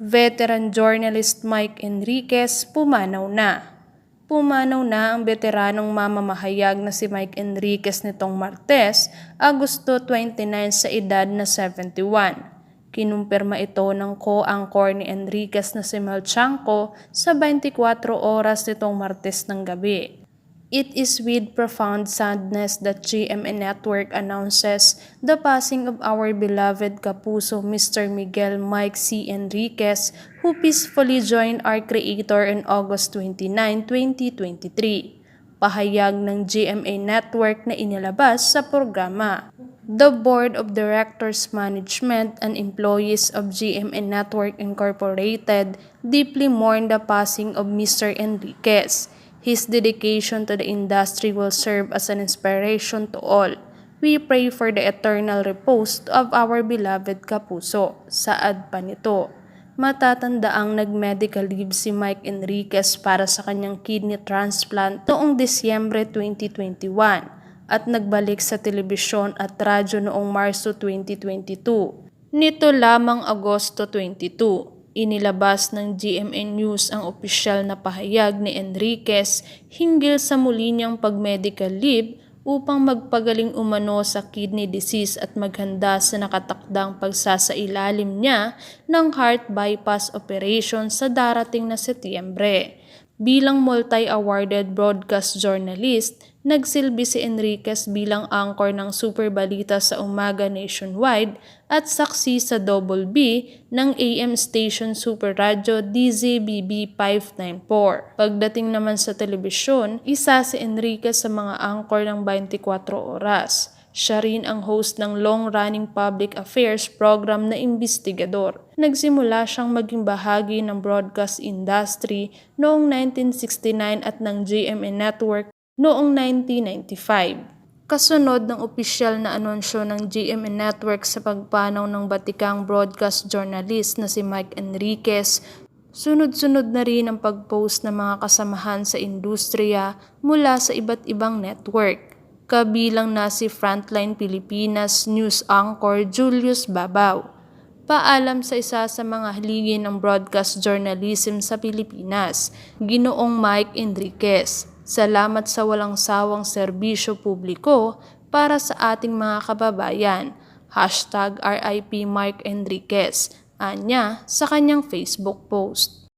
veteran journalist Mike Enriquez pumanaw na. Pumanaw na ang veteranong mamamahayag na si Mike Enriquez nitong Martes, Agosto 29 sa edad na 71. Kinumpirma ito ng co-anchor ni Enriquez na si Mel Chanco sa 24 oras nitong Martes ng gabi. It is with profound sadness that GMA Network announces the passing of our beloved kapuso Mr. Miguel Mike C. Enriquez who peacefully joined our creator on August 29, 2023. Pahayag ng GMA Network na inilabas sa programa. The Board of Directors Management and employees of GMA Network Incorporated deeply mourn the passing of Mr. Enriquez. His dedication to the industry will serve as an inspiration to all. We pray for the eternal repose of our beloved Kapuso. Saad pa nito. Matatanda ang nag-medical leave si Mike Enriquez para sa kanyang kidney transplant noong Disyembre 2021 at nagbalik sa telebisyon at radyo noong Marso 2022. Nito lamang Agosto 22 Inilabas ng GMA News ang opisyal na pahayag ni Enriquez hinggil sa muli niyang pag-medical leave upang magpagaling umano sa kidney disease at maghanda sa nakatakdang pagsasailalim niya ng heart bypass operation sa darating na Setyembre. Bilang multi-awarded broadcast journalist, nagsilbi si Enriquez bilang anchor ng Super Balita sa Umaga Nationwide at saksi sa Double B ng AM station Super Radio DZBB 594. Pagdating naman sa telebisyon, isa si Enriquez sa mga anchor ng 24 oras. Siya rin ang host ng long-running public affairs program na Investigador. Nagsimula siyang maging bahagi ng broadcast industry noong 1969 at ng GMA Network noong 1995. Kasunod ng opisyal na anunsyo ng GMA Network sa pagpanaw ng batikang broadcast journalist na si Mike Enriquez, sunod-sunod na rin ang pag-post ng mga kasamahan sa industriya mula sa iba't ibang network kabilang na si Frontline Pilipinas News Anchor Julius Babaw. Paalam sa isa sa mga haligi ng broadcast journalism sa Pilipinas, Ginoong Mike Enriquez. Salamat sa walang sawang serbisyo publiko para sa ating mga kababayan. Hashtag RIP Mike Enriquez. Anya sa kanyang Facebook post.